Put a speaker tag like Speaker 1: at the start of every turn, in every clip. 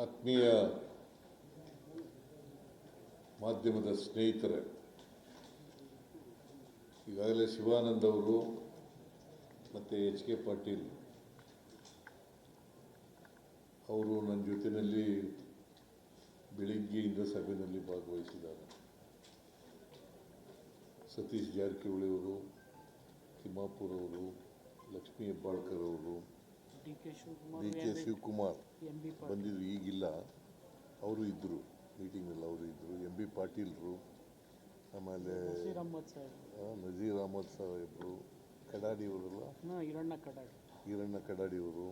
Speaker 1: ಆತ್ಮೀಯ ಮಾಧ್ಯಮದ ಸ್ನೇಹಿತರೆ, ಈಗಾಗಲೇ ಶಿವಾನಂದ ಅವರು ಮತ್ತು ಎಚ್ ಕೆ ಪಾಟೀಲ್ ಅವರು ನನ್ನ ಜೊತೆಯಲ್ಲಿ ಬೆಳಿಗ್ಗೆಯಿಂದ ಸಭೆಯಲ್ಲಿ ಭಾಗವಹಿಸಿದ್ದಾರೆ. ಸತೀಶ್ ಜಾರಕಿಹೊಳಿ ಅವರು ತಿಮ್ಮಾಪುರವರು ಲಕ್ಷ್ಮೀ ಹೆಬ್ಬಾಳ್ಕರ್ ಅವರು
Speaker 2: D K Shivakumar
Speaker 1: D K Shivakumar
Speaker 2: M B Patil.
Speaker 1: ಬಂದಿದ್ರು ಈಗಿಲ್ಲ. ಅವರು ಇದ್ದರು ಮೀಟಿಂಗಲ್ಲಿ ಅವರು ಇದ್ದರು ಎಂ ಬಿ ಪಾಟೀಲ್ರು ಆಮೇಲೆ
Speaker 2: ನಸೀರ್ ಅಹಮದ್ ಸಾಹೇಬ್
Speaker 1: ನಜೀರ್ ಅಹಮದ್ ಸಾಹೇಬರು ಕಡಾಡಿ ಅವರಲ್ಲ?
Speaker 2: ಹಾಂ ಈರಣ್ಣ ಕಡಾಡಿ.
Speaker 1: ಈರಣ್ಣ ಕಡಾಡಿ ಅವರು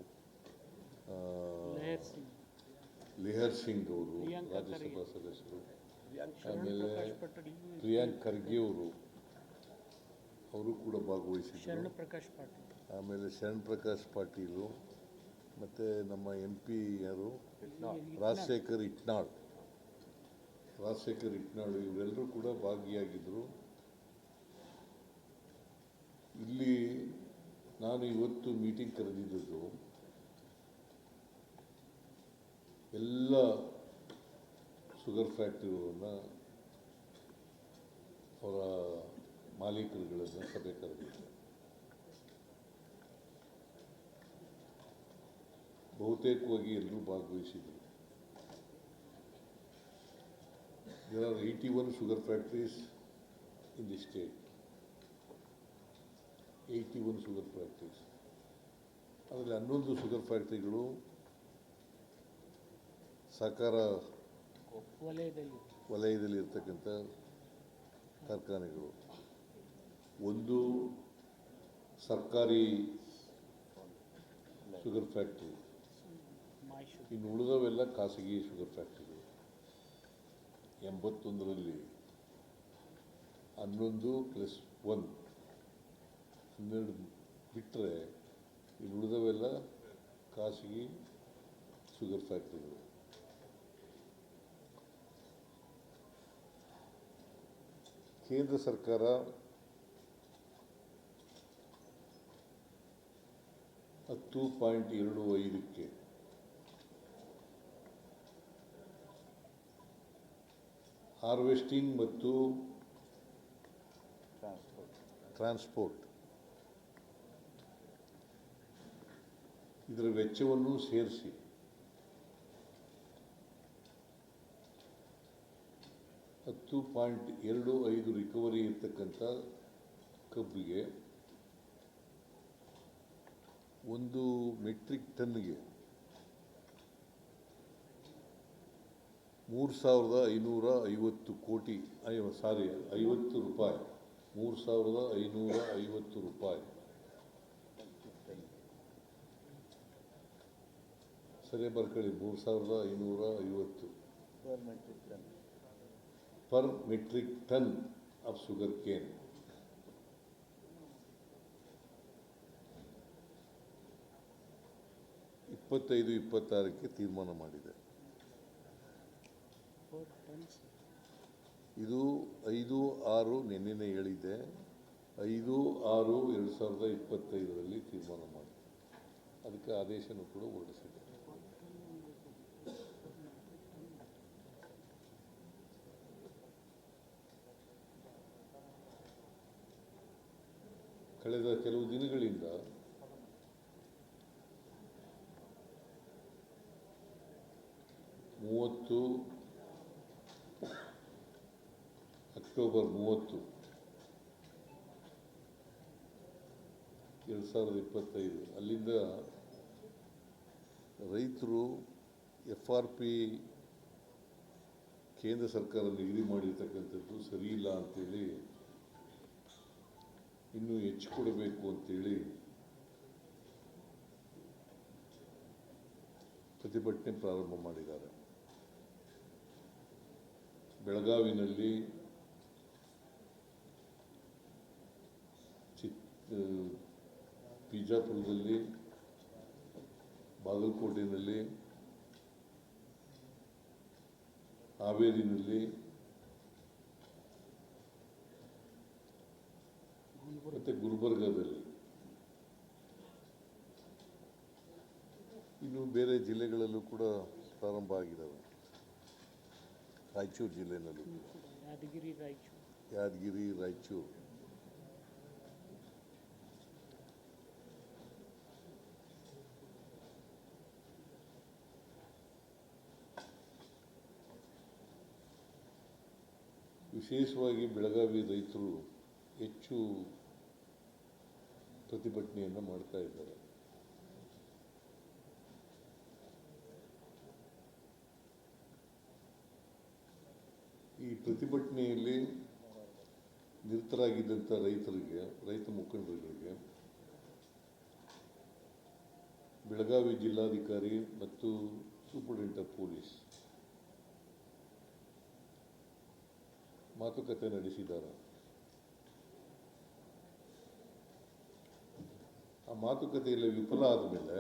Speaker 2: ಲೆಹರ್ ಸಿಂಗ್.
Speaker 1: ಲಿಹರ್ ಸಿಂಗ್ ಅವರು
Speaker 2: ಪ್ರಿಯಾಂಕ
Speaker 1: ರಾಜ್ಯಸಭಾ ಸದಸ್ಯರು.
Speaker 2: ಶರಣ್
Speaker 1: ಆಮೇಲೆ
Speaker 2: ಪ್ರಕಾಶ್ ಪಾಟೀಲ್
Speaker 1: ಪ್ರಿಯಾಂಕ್ ಖರ್ಗೆ ಅವರು ಅವರು ಕೂಡ ಭಾಗವಹಿಸಿದ್ದರು
Speaker 2: ಶರಣ ಪ್ರಕಾಶ್ ಪಾಟೀಲ್.
Speaker 1: ಆಮೇಲೆ ಶರಣ್ ಪ್ರಕಾಶ್ ಪಾಟೀಲು, ಮತ್ತು ನಮ್ಮ ಎಂ ಪಿ ಯಾರು. ರಾಜಶೇಖರ್ ಇಟ್ನಾಳ್. ರಾಜಶೇಖರ್ ಇಟ್ನಾಳ್ ಇವರೆಲ್ಲರೂ ಕೂಡ ಭಾಗಿಯಾಗಿದ್ದರು ಇಲ್ಲಿ ನಾನು ಇವತ್ತು ಮೀಟಿಂಗ್ ಕರೆದಿದ್ದದ್ದು ಎಲ್ಲ ಶುಗರ್ ಫ್ಯಾಕ್ಟ್ರಿಗಳನ್ನು ಅವರ ಮಾಲೀಕರುಗಳನ್ನು ಸಭೆ ಕರೆದಿದ್ದೆ. ಬಹುತೇಕವಾಗಿ ಎಲ್ಲರೂ ಭಾಗವಹಿಸಿದರು There one 81 sugar factories in state state. 81 sugar factories. ಅದರಲ್ಲಿ ಹನ್ನೊಂದು ಶುಗರ್ ಫ್ಯಾಕ್ಟ್ರಿಗಳು ಸಹಕಾರ
Speaker 2: ವಲಯದಲ್ಲಿ
Speaker 1: ಇರ್ತಕ್ಕಂಥ ಕಾರ್ಖಾನೆಗಳು ಒಂದು ಸರ್ಕಾರಿ ಶುಗರ್ ಫ್ಯಾಕ್ಟ್ರಿ
Speaker 2: ಶುಗರ್
Speaker 1: ಇನ್ನು ಉಳಿದವೆಲ್ಲ ಖಾಸಗಿ ಶುಗರ್ ಫ್ಯಾಕ್ಟ್ರಿಗಳು ಎಂಬತ್ತೊಂದರಲ್ಲಿ ಹನ್ನೊಂದು ಪ್ಲಸ್ ಒನ್ ಹನ್ನೆರಡು ಬಿಟ್ಟರೆ ಇನ್ನು ಉಳಿದವೆಲ್ಲ ಖಾಸಗಿ ಶುಗರ್ ಫ್ಯಾಕ್ಟ್ರಿಗಳು. ಕೇಂದ್ರ ಸರ್ಕಾರ ಹತ್ತು ಪಾಯಿಂಟ್ ಎರಡು ಐದಕ್ಕೆ ಹಾರ್ವೆಸ್ಟಿಂಗ್ ಮತ್ತು ಟ್ರಾನ್ಸ್ಪೋರ್ಟ್. ಇದರ ವೆಚ್ಚವನ್ನು ಸೇರಿಸಿ. ಹತ್ತು ಪಾಯಿಂಟ್ ಎರಡು ಐದು ರಿಕವರಿ ಇರ್ತಕ್ಕಂಥ ಕಬ್ಬಿಗೆ ಒಂದು ಮೆಟ್ರಿಕ್ ಟನ್ಗೆ ಮೂರು ಸಾವಿರದ ಐನೂರ ಐವತ್ತು ಕೋಟಿ ಐವ ಸಾರಿ ಐವತ್ತು ರೂಪಾಯಿ. ಮೂರು ಸಾವಿರದ ಐನೂರ ಐವತ್ತು ರೂಪಾಯಿ. ಸರಿ ಬರ್ಕೊಳ್ಳಿ. ಮೂರು ಸಾವಿರದ ಐನೂರ ಐವತ್ತು. Per metric ton of sugarcane ಇಪ್ಪತ್ತೈದು ಇಪ್ಪತ್ತಾರಕ್ಕೆ ತೀರ್ಮಾನ ಮಾಡಿದೆ. ಇದು ಐದು ಆರು ನಿನ್ನೆ ಹೇಳಿದ್ದೆ. ಐದು ಆರು ಎರಡು ಸಾವಿರದ ಇಪ್ಪತ್ತೈದರಲ್ಲಿ ತೀರ್ಮಾನ ಮಾಡಿ. ಅದಕ್ಕೆ ಆದೇಶನೂ ಕೂಡ ಹೊರಡಿಸಿದೆ. ಕಳೆದ ಕೆಲವು ದಿನಗಳಿಂದ ಮೂವತ್ತು ಅಕ್ಟೋಬರ್ ಮೂವತ್ತು. ಎರಡು ಸಾವಿರದ ಇಪ್ಪತ್ತೈದು. ಅಲ್ಲಿಂದ ರೈತರು ಎಫ್ ಆರ್ ಪಿ ಕೇಂದ್ರ ಸರ್ಕಾರ ನಿಗದಿ ಮಾಡಿರ್ತಕ್ಕಂಥದ್ದು ಸರಿ ಇಲ್ಲ ಅಂತೇಳಿ, ಇನ್ನೂ ಹೆಚ್ಚು ಕೊಡಬೇಕು ಅಂತೇಳಿ ಪ್ರತಿಭಟನೆ ಪ್ರಾರಂಭ ಮಾಡಿದ್ದಾರೆ. ಬೆಳಗಾವಿನಲ್ಲಿ ಚಿತ್ ಆ, ಬಿಜಾಪುರದಲ್ಲಿ ಬಾಗಲಕೋಟೆಯಲ್ಲಿ ಹಾವೇರಿನಲ್ಲಿ ಮತ್ತು ಗುಲ್ಬರ್ಗಾದಲ್ಲಿ. ಇನ್ನು ಬೇರೆ ಜಿಲ್ಲೆಗಳಲ್ಲೂ ಕೂಡ ಪ್ರಾರಂಭ ಆಗಿದ್ದಾವೆ. ರಾಯಚೂರು
Speaker 2: ಜಿಲ್ಲೆಯಲ್ಲೂ ಯಾದಗಿರಿ ರಾಯಚೂರು.
Speaker 1: ಯಾದಗಿರಿ ರಾಯಚೂರು. ವಿಶೇಷವಾಗಿ ಬೆಳಗಾವಿ ರೈತರು ಹೆಚ್ಚು ಪ್ರತಿಭಟನೆಯನ್ನು ಮಾಡ್ತಾ ಇದ್ದಾರೆ. ಈ ಪ್ರತಿಭಟನೆಯಲ್ಲಿ ನಿರತರಾಗಿದ್ದಂಥ ರೈತರಿಗೆ, ರೈತ ಮುಖಂಡರುಗಳಿಗೆ ಬೆಳಗಾವಿ ಜಿಲ್ಲಾಧಿಕಾರಿ ಮತ್ತು ಸೂಪರಿಂಟೆಂಡೆಂಟ್ ಪೊಲೀಸ್ ಮಾತುಕತೆ ನಡೆಸಿದ್ದಾರೆ. ಆ ಮಾತುಕತೆಯಲ್ಲಿ ವಿಫಲ ಆದ ಮೇಲೆ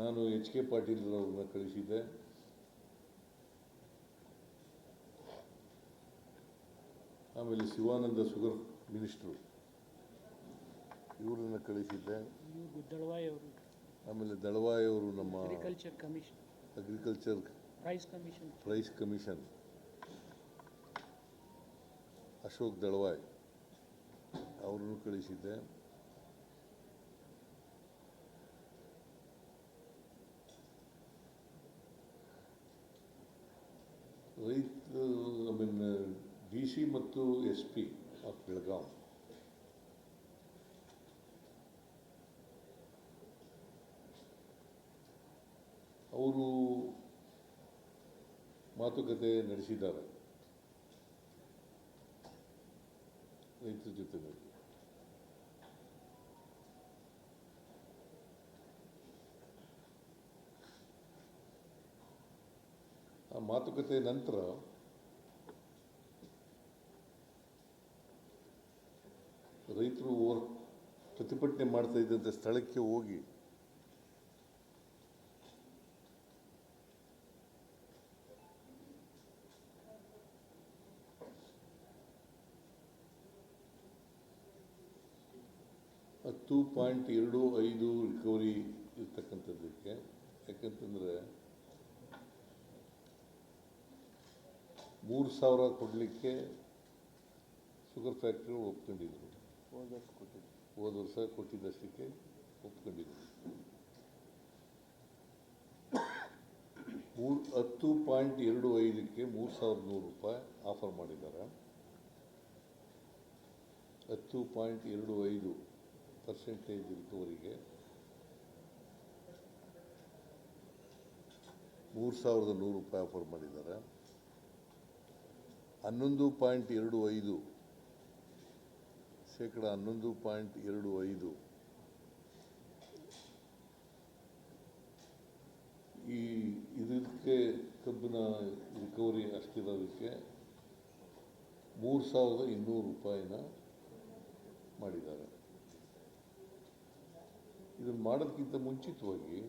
Speaker 1: ನಾನು ಎಚ್ ಕೆ ಪಾಟೀಲ್ ಅವ್ರನ್ನ ಕಳಿಸಿದ್ದೆ. ಆಮೇಲೆ ಶಿವಾನಂದ ಶುಗರ್ ಮಿನಿಸ್ಟ್ರು, ಇವರನ್ನ ಕಳಿಸಿದ್ದೆ. ಆಮೇಲೆ ದಳವಾಯಿ ಅವರು ನಮ್ಮ
Speaker 2: agriculture commission
Speaker 1: agriculture
Speaker 2: price commission
Speaker 1: price commission Ashok Dalwai. ಅವ್ರನ್ನು ಕಳಿಸಿದ್ದೆ. ರೈತ ಐ ಮೀನ್ ಡಿ ಸಿ ಮತ್ತು ಎಸ್ ಪಿ ಆಫ್ ಬೆಳಗಾಂ ಅವರು ಮಾತುಕತೆ ನಡೆಸಿದ್ದಾರೆ. ರೈತರ ಜೊತೆನಲ್ಲಿ ಆ ಮಾತುಕತೆ ನಂತರ ರೈತರು ಓರ್ ಪ್ರತಿಭಟನೆ ಮಾಡ್ತಾ ಇದ್ದಂಥ ಸ್ಥಳಕ್ಕೆ ಹೋಗಿ ಹತ್ತು ಪಾಯಿಂಟ್ ಎರಡು ಐದು ರಿಕವರಿ ಇರ್ತಕ್ಕಂಥದ್ದಕ್ಕೆ ಯಾಕಂತಂದರೆ ಮೂರು ಸಾವಿರ ಕೊಡಲಿಕ್ಕೆ ಶುಗರ್ ಫ್ಯಾಕ್ಟ್ರಿ ಒಪ್ಕೊಂಡಿದ್ರು. ಹೋದ ವರ್ಷ ಕೊಟ್ಟಿದ್ದಷ್ಟಕ್ಕೆ ಒಪ್ಕೊಂಡಿದ್ರು. ಮೂರು ಹತ್ತು ಪಾಯಿಂಟ್ ಎರಡು ಐದಕ್ಕೆ ಮೂರು ಸಾವಿರದ ನೂರು ರೂಪಾಯಿ ಆಫರ್ ಮಾಡಿದ್ದಾರೆ. ಹತ್ತು ಪಾಯಿಂಟ್ ಎರಡು ಐದು ಪರ್ಸೆಂಟೇಜ್ ರಿಕವರಿಗೆ ಮೂರು ಸಾವಿರದ ನೂರು ರೂಪಾಯಿ ಆಫರ್ ಮಾಡಿದ್ದಾರೆ. ಹನ್ನೊಂದು ಪಾಯಿಂಟ್ ಎರಡು ಐದು, ಶೇಕಡ ಹನ್ನೊಂದು ಪಾಯಿಂಟ್ ಎರಡು ಐದು ಈ ಇದಕ್ಕೆ ಕಬ್ಬಿನ ರಿಕವರಿ ಅಷ್ಟಿರೋದಕ್ಕೆ ಮೂರು ಸಾವಿರದ ಇನ್ನೂರು ರೂಪಾಯಿನ ಮಾಡಿದ್ದಾರೆ. ಇದನ್ನು ಮಾಡೋದಕ್ಕಿಂತ ಮುಂಚಿತವಾಗಿ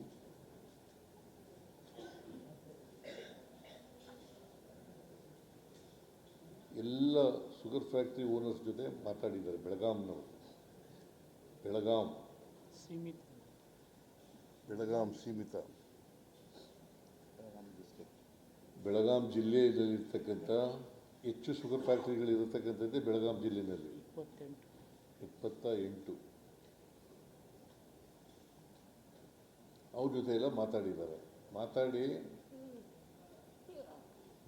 Speaker 1: ಎಲ್ಲ ಶುಗರ್ ಫ್ಯಾಕ್ಟ್ರಿ ಓನರ್ಸ್ ಜೊತೆ ಮಾತಾಡಿದ್ದಾರೆ ಬೆಳಗಾಂನವರು. ಬೆಳಗಾಂ.
Speaker 2: ಸೀಮಿತ.
Speaker 1: ಬೆಳಗಾಂ ಸೀಮಿತ. ಬೆಳಗಾಂ ಜಿಲ್ಲೆಯಲ್ಲಿರ್ತಕ್ಕಂಥ ಹೆಚ್ಚು ಶುಗರ್ ಫ್ಯಾಕ್ಟ್ರಿಗಳಿರತಕ್ಕಂಥದ್ದೇ ಬೆಳಗಾಂ ಜಿಲ್ಲೆಯಲ್ಲಿ
Speaker 2: ಇಪ್ಪತ್ತೆಂಟು.
Speaker 1: ಇಪ್ಪತ್ತ ಎಂಟು. ಅವ್ರ ಜೊತೆ ಎಲ್ಲ ಮಾತಾಡಿದ್ದಾರೆ. ಮಾತಾಡಿ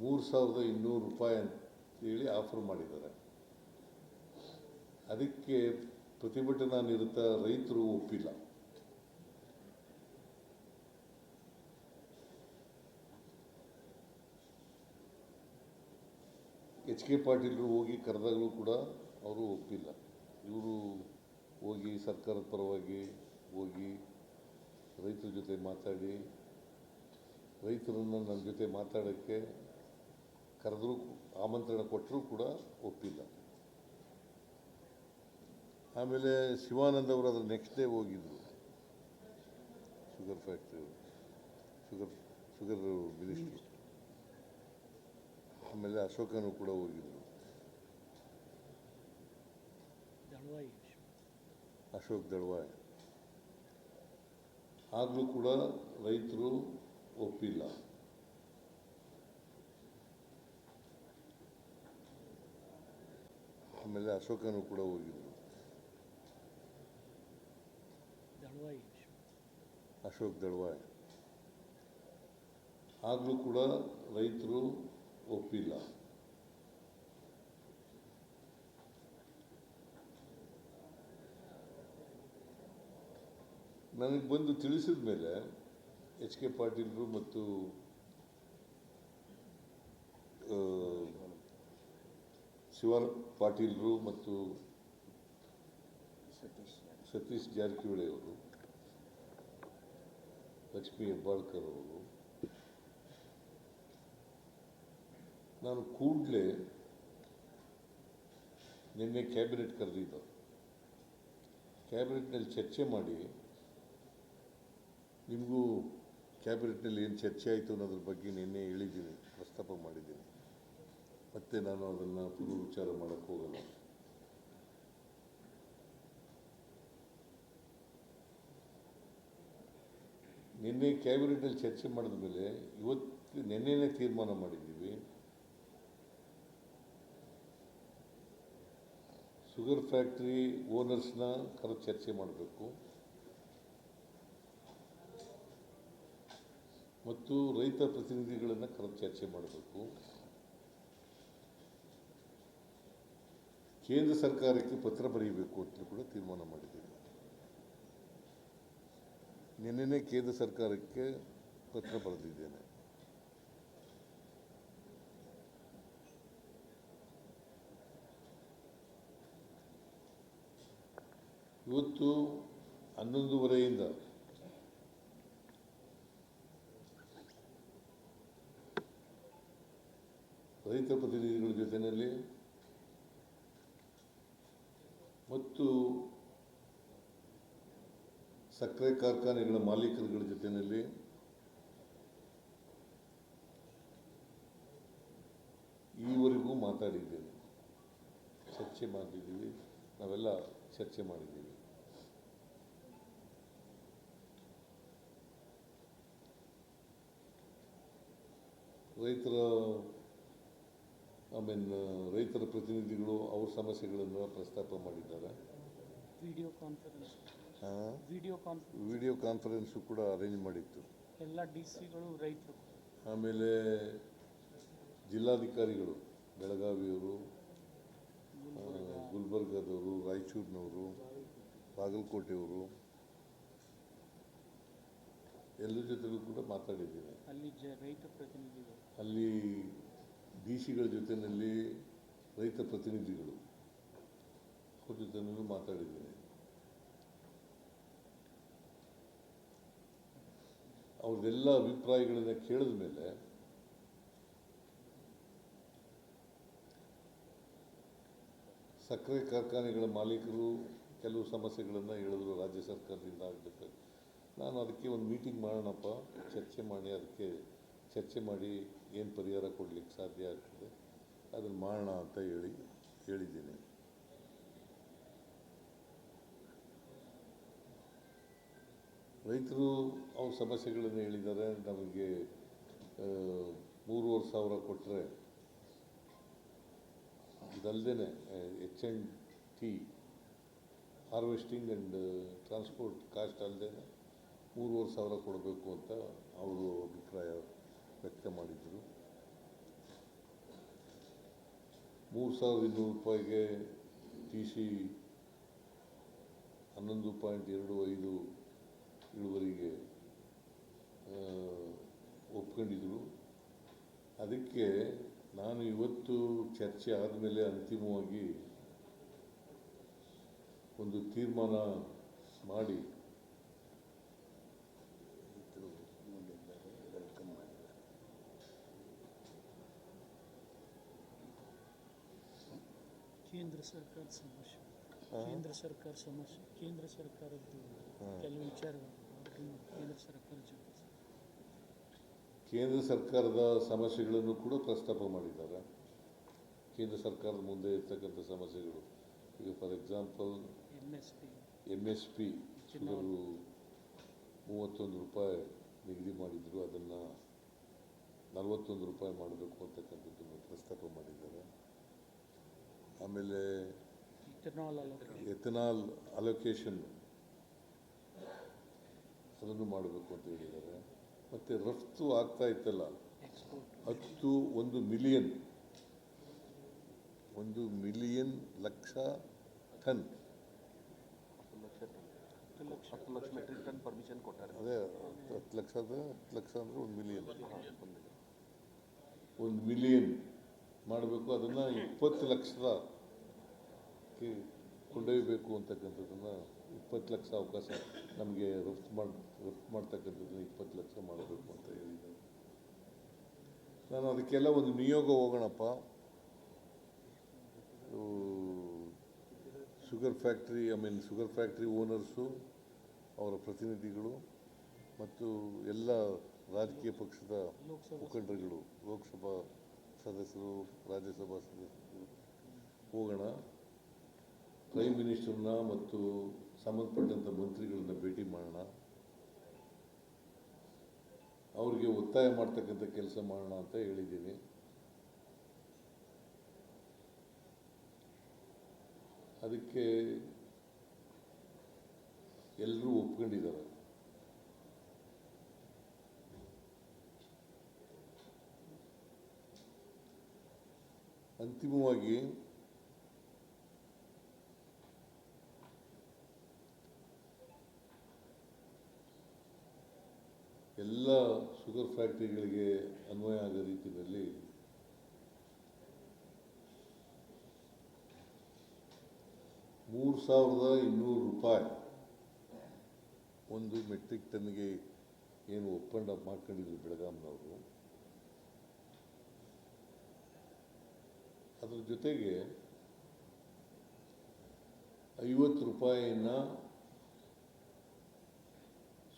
Speaker 1: ಮೂರು ಸಾವಿರದ ಇನ್ನೂರು ರೂಪಾಯಿ ಅಂತೇಳಿ ಆಫರ್ ಮಾಡಿದ್ದಾರೆ. ಅದಕ್ಕೆ ಪ್ರತಿಭಟನಾ ನಿರತ ರೈತರು ಒಪ್ಪಿಲ್ಲ. ಎಚ್ ಕೆ ಪಾಟೀಲರು ಹೋಗಿ ಕರೆದಾಗಲೂ ಕೂಡ ಅವರು ಒಪ್ಪಿಲ್ಲ. ಇವರು ಹೋಗಿ ಸರ್ಕಾರದ ಪರವಾಗಿ ಹೋಗಿ ರೈತರ ಜೊತೆ ಮಾತಾಡಿ ರೈತರನ್ನು ನನ್ನ ಜೊತೆ ಮಾತಾಡೋಕ್ಕೆ ಕರೆದರೂ ಆಮಂತ್ರಣ ಕೊಟ್ಟರೂ ಕೂಡ ಒಪ್ಪಿಲ್ಲ. ಆಮೇಲೆ ಶಿವಾನಂದ ಅವರು ಅದ್ರ ನೆಕ್ಸ್ಟ್ ಡೇ ಹೋಗಿದ್ರು. Sugar factory sugar sugar minister ಆಮೇಲೆ ಅಶೋಕನು ಕೂಡ ಹೋಗಿದ್ರು.
Speaker 2: ದಳವಾಯಿ
Speaker 1: ಅಶೋಕ್ ದಳ್ವಾಯ್. ಆಗಲೂ ಕೂಡ ರೈತರು ಒಪ್ಪಿಲ್ಲ. ಆಮೇಲೆ ಅಶೋಕನು ಕೂಡ ಹೋಗಿದ್ರು. ಅಶೋಕ್ ದಳ್ವಾಯ್. ಆಗಲೂ ಕೂಡ ರೈತರು ಒಪ್ಪಿಲ್ಲ. ನನಗೆ ಬಂದು ತಿಳಿಸಿದ ಮೇಲೆ ಎಚ್ ಕೆ ಪಾಟೀಲರು ಮತ್ತು ಶಿವ ಪಾಟೀಲರು ಮತ್ತು ಸತೀಶ್ ಜಾರಕಿಹೊಳಿ ಅವರು, ಲಕ್ಷ್ಮೀ ಹೆಬ್ಬಾಳ್ಕರ್ ಅವರು, ನಾನು ಕೂಡಲೇ ನಿನ್ನೆ ಕ್ಯಾಬಿನೆಟ್ ಕರೆದಿದ್ದು. ಕ್ಯಾಬಿನೆಟ್ನಲ್ಲಿ ಚರ್ಚೆ ಮಾಡಿ ನಿಮಗೂ ಕ್ಯಾಬಿನೆಟ್ನಲ್ಲಿ ಏನು ಚರ್ಚೆ ಆಯಿತು ಅನ್ನೋದ್ರ ಬಗ್ಗೆ ನಿನ್ನೆ ಹೇಳಿದ್ದೀನಿ, ಪ್ರಸ್ತಾಪ ಮಾಡಿದ್ದೀನಿ. ಮತ್ತೆ ನಾನು ಅದನ್ನು ವಿಚಾರ ಮಾಡೋಕ್ಕೆ ಹೋಗಲ್ಲ. ನಿನ್ನೆ ಕ್ಯಾಬಿನೆಟ್ನಲ್ಲಿ ಚರ್ಚೆ ಮಾಡಿದ ಮೇಲೆ ಇವತ್ತು ನಿನ್ನೆನೇ ತೀರ್ಮಾನ ಮಾಡಿದ್ದೀವಿ. ಶುಗರ್ ಫ್ಯಾಕ್ಟ್ರಿ ಓನರ್ಸ್ನ ಕರೆದು ಚರ್ಚೆ ಮಾಡಬೇಕು. ಮತ್ತು ರೈತ ಪ್ರತಿನಿಧಿಗಳನ್ನು ಕರೆದು ಚರ್ಚೆ ಮಾಡಬೇಕು. ಕೇಂದ್ರ ಸರ್ಕಾರಕ್ಕೆ ಪತ್ರ ಬರೆಯಬೇಕು ಅಂತ ಕೂಡ ತೀರ್ಮಾನ ಮಾಡಿದ್ದೀವಿ. ನಿನ್ನೆ ಕೇಂದ್ರ ಸರ್ಕಾರಕ್ಕೆ ಪತ್ರ ಬರೆದಿದ್ದೇನೆ. ಇವತ್ತು ಹನ್ನೊಂದುವರೆಯಿಂದ ರೈತ ಪ್ರತಿನಿಧಿಗಳ ಜೊತೆಯಲ್ಲಿ ಮತ್ತು ಸಕ್ಕರೆ ಕಾರ್ಖಾನೆಗಳ ಮಾಲೀಕರುಗಳ ಜೊತೆಯಲ್ಲಿ ಈವರೆಗೂ ಮಾತಾಡಿದ್ದೇವೆ. ಚರ್ಚೆ ಮಾಡಿದ್ದೀವಿ. ನಾವೆಲ್ಲ ಚರ್ಚೆ ಮಾಡಿದ್ದೀವಿ. ರೈತರ ಐ ಮೀನ್ ರೈತರ ಪ್ರತಿನಿಧಿಗಳು ಅವ್ರ ಸಮಸ್ಯೆಗಳನ್ನು ಪ್ರಸ್ತಾಪ ಮಾಡಿದ್ದಾರೆ.
Speaker 2: Video conference. Video conference
Speaker 1: video conference ಕೂಡ ಅರೇಂಜ್ ಮಾಡಿತ್ತು.
Speaker 2: ಎಲ್ಲ ಡಿ ಸಿಗಳು ರೈತರು.
Speaker 1: ಆಮೇಲೆ ಜಿಲ್ಲಾಧಿಕಾರಿಗಳು ಬೆಳಗಾವಿಯವರು ಗುಲ್ಬರ್ಗಾದವರು ಗುಲ್ಬರ್ಗದವರು ರಾಯಚೂರಿನವರು ಬಾಗಲಕೋಟೆಯವರು ಎಲ್ಲರ ಜೊತೆಗೂ ಕೂಡ ಮಾತಾಡಿದ್ದೀನಿ.
Speaker 2: ಅಲ್ಲಿ ಜ ರೈತ ಪ್ರತಿನಿಧಿಗಳು.
Speaker 1: ಅಲ್ಲಿ ಡಿ ಸಿಗಳ ಜೊತೆಯಲ್ಲಿ ರೈತ ಪ್ರತಿನಿಧಿಗಳು ಅವ್ರ ಜೊತೆನೂ ಮಾತಾಡಿದ್ದೀನಿ. ಅವ್ರದ್ದೆಲ್ಲ ಅಭಿಪ್ರಾಯಗಳನ್ನು ಕೇಳಿದ ಮೇಲೆ ಸಕ್ಕರೆ ಕಾರ್ಖಾನೆಗಳ ಮಾಲೀಕರು ಕೆಲವು ಸಮಸ್ಯೆಗಳನ್ನು ಹೇಳಿದ್ರು ರಾಜ್ಯ ಸರ್ಕಾರದಿಂದ ಆಗಬೇಕು ನಾನು ಅದಕ್ಕೆ ಒಂದು ಮೀಟಿಂಗ್ ಮಾಡೋಣಪ್ಪ, ಚರ್ಚೆ ಮಾಡಿ, ಅದಕ್ಕೆ ಚರ್ಚೆ ಮಾಡಿ ಏನು ಪರಿಹಾರ ಕೊಡಲಿಕ್ಕೆ ಸಾಧ್ಯ ಆಗ್ತದೆ? ಅದನ್ನು ಮಾಡೋಣ ಅಂತ ಹೇಳಿ, ಹೇಳಿದ್ದೀನಿ. ರೈತರು ಅವ್ರ ಸಮಸ್ಯೆಗಳನ್ನು ಹೇಳಿದ್ದಾರೆ. ನಮಗೆ ಮೂರುವರೆ ಸಾವಿರ ಕೊಟ್ಟರೆ ಇದಲ್ಲದೆ H N T harvesting and transport cost ಅಲ್ಲದೆ ಮೂರುವರೆ ಸಾವಿರ ಕೊಡಬೇಕು ಅಂತ ಅವರು ಅಭಿಪ್ರಾಯ. ವ್ಯಕ್ತ ಮಾಡಿದರು ಮೂರು ಸಾವಿರದ ಇನ್ನೂರು ರೂಪಾಯಿಗೆ ಟಿ ಸಿ ಹನ್ನೊಂದು ಪಾಯಿಂಟ್ ಎರಡು ಐದು ಇಳುವರಿಗೆ ಒಪ್ಕೊಂಡಿದ್ರು. ಅದಕ್ಕೆ ನಾನು ಇವತ್ತು ಚರ್ಚೆ ಆದಮೇಲೆ ಅಂತಿಮವಾಗಿ ಒಂದು ತೀರ್ಮಾನ ಮಾಡಿ
Speaker 2: ಕೇಂದ್ರ ಸರ್ಕಾರ ಸಮಸ್ಯೆ. ಕೇಂದ್ರ ಸರ್ಕಾರ ಸಮಸ್ಯೆ. ಕೇಂದ್ರ ಸರ್ಕಾರದ್ದು ಕೆಲವು ವಿಚಾರಗಳು. ಕೇಂದ್ರ ಸರ್ಕಾರ ಜೊತೆ
Speaker 1: ಕೇಂದ್ರ ಸರ್ಕಾರದ ಸಮಸ್ಯೆಗಳನ್ನು ಕೂಡ ಪ್ರಸ್ತಾಪ ಮಾಡಿದ್ದಾರೆ. ಕೇಂದ್ರ ಸರ್ಕಾರದ ಮುಂದೆ ಇರ್ತಕ್ಕಂಥ ಸಮಸ್ಯೆಗಳು. ಈಗ for example
Speaker 2: M S P
Speaker 1: M S P ಅವರು ಮೂವತ್ತೊಂದು ರೂಪಾಯಿ ನಿಗದಿ ಮಾಡಿದ್ರು. ಅದನ್ನು ನಲವತ್ತೊಂದು ರೂಪಾಯಿ ಮಾಡಬೇಕು ಅಂತಕ್ಕಂಥದ್ದನ್ನು ಪ್ರಸ್ತಾಪ ಮಾಡಿದ್ದಾರೆ. ಆಮೇಲೆ ಎಥನಾಲ್ ಅಲೋಕೇಶನ್ ಅದನ್ನು ಮಾಡಬೇಕು ಅಂತ ಹೇಳಿದ್ದಾರೆ. ಮತ್ತು ರಫ್ತು ಆಗ್ತಾ ಇತ್ತಲ್ಲ? ಹತ್ತು ಒಂದು ಮಿಲಿಯನ್ ಒಂದು ಮಿಲಿಯನ್ ಲಕ್ಷ ಟನ್
Speaker 3: ಅದೇ ಲಕ್ಷ
Speaker 2: ಹತ್ತು ಲಕ್ಷ
Speaker 3: ಹತ್ತು ಲಕ್ಷ ಮೆಟ್ರಿಕ್ ಟನ್ ಪರ್ಮಿಷನ್ ಕೊಟ್ಟಾರೆ.
Speaker 1: ಅದೇ ಹತ್ತು ಹತ್ತು ಲಕ್ಷದ ಹತ್ತು ಲಕ್ಷ ಅಂದರೆ ಒಂದು ಮಿಲಿಯನ್
Speaker 3: ಒಂದು
Speaker 1: ಮಿಲಿಯನ್ ಮಾಡಬೇಕು, ಅದನ್ನು ಇಪ್ಪತ್ತು ಲಕ್ಷದ ಕೊಂಡೊಯ್ಯಬೇಕು ಅಂತಕ್ಕಂಥದ್ದನ್ನು ಇಪ್ಪತ್ತು ಲಕ್ಷ ಅವಕಾಶ ನಮಗೆ ರಫ್ತು ಮಾಡಿ, ರಫ್ತು ಮಾಡ್ತಕ್ಕಂಥದ್ದನ್ನು ಇಪ್ಪತ್ತು ಲಕ್ಷ ಮಾಡಬೇಕು ಅಂತ ಹೇಳಿದ್ದೆ ನಾನು ಅದಕ್ಕೆಲ್ಲ ಒಂದು ನಿಯೋಗ ಹೋಗೋಣಪ್ಪ. Sugar factory, I mean sugar factory owners, ಅವರ ಪ್ರತಿನಿಧಿಗಳು ಮತ್ತು ಎಲ್ಲ ರಾಜಕೀಯ ಪಕ್ಷದ ಮುಖಂಡರುಗಳು, ಲೋಕಸಭಾ ಸದಸ್ಯರು ರಾಜ್ಯಸಭಾ ಸದಸ್ಯರು ಹೋಗೋಣ. ಪ್ರೈಮ್ ಮಿನಿಸ್ಟರ್ನ ಮತ್ತು ಸಂಬಂಧಪಟ್ಟಂಥ ಮಂತ್ರಿಗಳನ್ನ ಭೇಟಿ ಮಾಡೋಣ. ಅವರಿಗೆ ಒತ್ತಾಯ ಮಾಡ್ತಕ್ಕಂಥ ಕೆಲಸ ಮಾಡೋಣ ಅಂತ ಹೇಳಿದ್ದೀನಿ. ಅದಕ್ಕೆ ಎಲ್ಲರೂ ಒಪ್ಕೊಂಡಿದ್ದಾರೆ. ಅಂತಿಮವಾಗಿ ಎಲ್ಲ ಶುಗರ್ ಫ್ಯಾಕ್ಟ್ರಿಗಳಿಗೆ ಅನ್ವಯ ಆಗೋ ರೀತಿಯಲ್ಲಿ ಮೂರು ಸಾವಿರದ ಇನ್ನೂರು ರೂಪಾಯಿ ಒಂದು ಮೆಟ್ರಿಕ್ ಟನ್ಗೆ ಏನು ಒಪ್ಪಂದ ಮಾಡ್ಕೊಂಡಿದ್ರು ಬೆಳಗಾಂನವರು. ಅದ್ರ ಜೊತೆಗೆ ಐವತ್ತು ರೂಪಾಯಿನ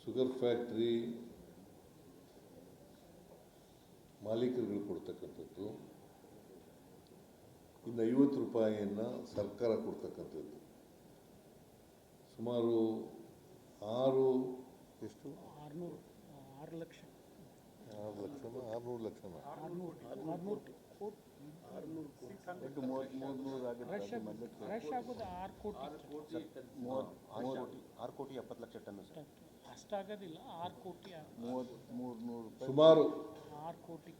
Speaker 1: ಶುಗರ್ ಫ್ಯಾಕ್ಟ್ರಿ ಮಾಲೀಕರುಗಳು ಕೊಡ್ತಕ್ಕಂಥದ್ದು. ಇನ್ನು ಐವತ್ತು ರೂಪಾಯಿಯನ್ನು ಸರ್ಕಾರ ಕೊಡ್ತಕ್ಕಂಥದ್ದು. ಸುಮಾರು ಆರು ಎಷ್ಟು?
Speaker 2: ಆರುನೂರು ಆರು ಲಕ್ಷ.
Speaker 1: ಆರು ಲಕ್ಷ ಆರುನೂರು ಲಕ್ಷನ
Speaker 2: ಆರು ಕೋಟಿ
Speaker 3: ಎಪ್ಪತ್ತು ಲಕ್ಷ ಟನ್ ಸರ್
Speaker 2: ಅಷ್ಟಾಗೋದಿಲ್ಲ ಆರು ಕೋಟಿ
Speaker 3: ಮೂವತ್ತು ಮೂರು ನೂರು ರೂಪಾಯಿ
Speaker 1: ಸುಮಾರು
Speaker 2: ಆರು ಕೋಟಿ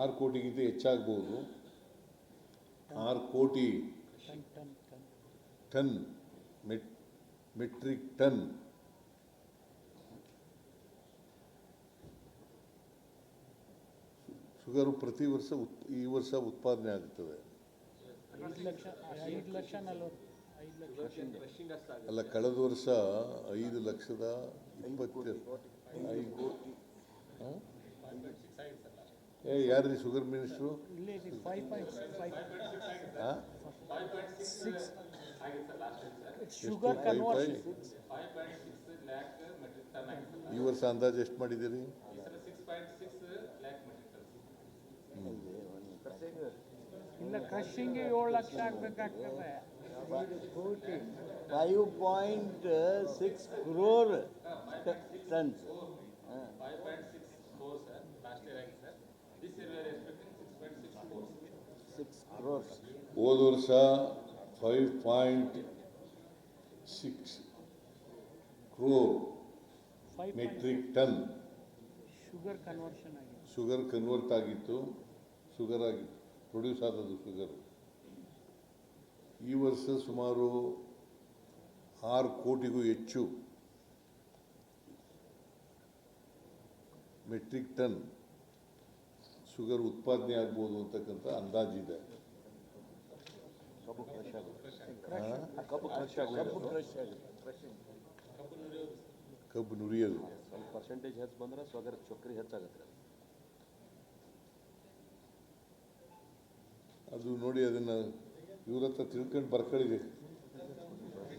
Speaker 1: ಆರು ಕೋಟಿಗಿಂತ ಹೆಚ್ಚಾಗ್ಬೋದು. ಆರು ಕೋಟಿ
Speaker 2: ಟನ್ ಟನ್ ಟನ್.
Speaker 1: ಟನ್ ಮೆಟ್ ಮೆಟ್ರಿಕ್ ಟನ್. ಶುಗರು ಪ್ರತಿ ವರ್ಷ ಉತ್ ಈ ವರ್ಷ ಉತ್ಪಾದನೆ ಆಗುತ್ತದೆ ಅಲ್ಲ ಕಳೆದ ವರ್ಷ ಐದು ಲಕ್ಷದ ಇಪ್ಪತ್ತು ಏ ಯಾರು ಶುಗರ್ ಮಿನಿಸ್ಟ್ರು? ಈ ವರ್ಷ ಅಂದಾಜು ಎಷ್ಟು ಮಾಡಿದ್ದೀರಿ?
Speaker 2: ಇಲ್ಲ ಕ್ರಷಿಂಗ್ಗೆ ಏಳು ಲಕ್ಷ ಆಗ್ಬೇಕಾಗ್ತದೆ.
Speaker 4: Five point six crore tons
Speaker 1: ಹೋದ ವರ್ಷ five point six crore metric ton
Speaker 2: sugar conversion ಆಗಿದೆ
Speaker 1: ಶುಗರ್ ಕನ್ವರ್ಟ್ ಆಗಿತ್ತು. ಶುಗರ್ ಆಗಿ ಪ್ರೊಡ್ಯೂಸ್ ಆದದ್ದು ಶುಗರ್ ಈ ವರ್ಷ ಸುಮಾರು ಆರು ಕೋಟಿಗೂ ಹೆಚ್ಚು ಮೆಟ್ರಿಕ್ ಟನ್ ಶುಗರ್ ಉತ್ಪಾದನೆ ಆಗ್ಬೋದು ಅಂತಕ್ಕಂಥ ಅಂದಾಜಿದೆ
Speaker 3: ಕಬ್ಬು
Speaker 1: ನುರಿಯೋದು.
Speaker 3: ಸ್ವಲ್ಪ ಪರ್ಸೆಂಟೇಜ್ ಹೆಚ್ಚು ಬಂದ್ರೆ ಸ್ವಗರ್ ಚೊಕ್ರಿ ಹೆಚ್ಚಾಗುತ್ತೆ.
Speaker 1: ಅದು ನೋಡಿ ಅದನ್ನು ಇವ್ರ ಹತ್ರ ತಿಳ್ಕೊಂಡು ಬರ್ಕೊಳ್ಳಿ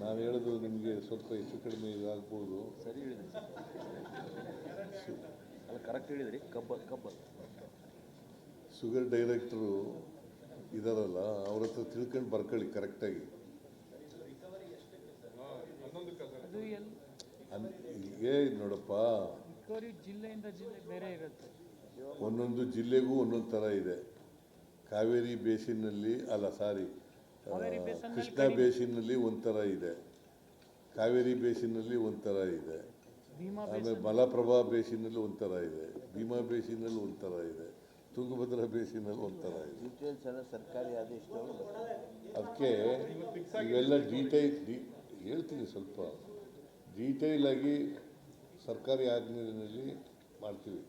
Speaker 1: ನಾನು ಹೇಳೋದು ನಿಮಗೆ ಸ್ವಲ್ಪ ಹೆಚ್ಚು ಕಡಿಮೆ ಇದಾಗ್ಬೋದು.
Speaker 3: ಸರಿ ಹೇಳಿದ್ರಿ. ಅಲ್ಲ ಕರೆಕ್ಟ್ ಹೇಳಿದ್ರಿ. ಕಬ್ಬ ಕಬ್ಬ.
Speaker 1: ಶುಗರ್ ಡೈರೆಕ್ಟ್ರು ಇದಾರಲ್ಲ ಅವ್ರ ಹತ್ರ ತಿಳ್ಕೊಂಡು ಬರ್ಕೊಳ್ಳಿ ಕರೆಕ್ಟಾಗಿ ಏ ನೋಡಪ್ಪ.
Speaker 2: ರಿಕವರಿ ಜಿಲ್ಲೆಯಿಂದ ಜಿಲ್ಲೆ ಬೇರೆ ಇರುತ್ತೆ.
Speaker 1: ಒಂದೊಂದು ಜಿಲ್ಲೆಗೂ ಒಂದೊಂದು ಥರ ಇದೆ. ಕಾವೇರಿ ಬೇಸಿನಲ್ಲಿ ಅಲ್ಲ ಸಾರಿ ಕೃಷ್ಣ ಬೇಸಿನಲ್ಲಿ ಒಂಥರ ಇದೆ. ಕಾವೇರಿ ಬೇಸಿನಲ್ಲಿ ಒಂಥರ ಇದೆ.
Speaker 2: ಭೀಮಾ
Speaker 1: ಆಮೇಲೆ ಮಲಪ್ರಭಾ ಬೇಸಿನಲ್ಲಿ ಒಂಥರ ಇದೆ. ಭೀಮಾ ಬೇಸಿನಲ್ಲಿ ಒಂಥರ ಇದೆ. ತುಂಗಭದ್ರಾ ಬೇಸಿನಲ್ಲಿ ಒಂಥರ ಇದೆ.
Speaker 4: ಡೀಟೇಲ್ಸ್ ಎಲ್ಲ ಸರ್ಕಾರಿ ಆದೇಶ ಬರ್ತಾರೆ.
Speaker 1: ಅದಕ್ಕೆ ಇವೆಲ್ಲ ಡೀಟೈಲ್ ಡಿ ಹೇಳ್ತೀನಿ ಸ್ವಲ್ಪ. ಡೀಟೈಲ್ ಆಗಿ ಸರ್ಕಾರಿ ಆಜ್ಞೆಯಲ್ಲಿ ಮಾಡ್ತೀವಿ.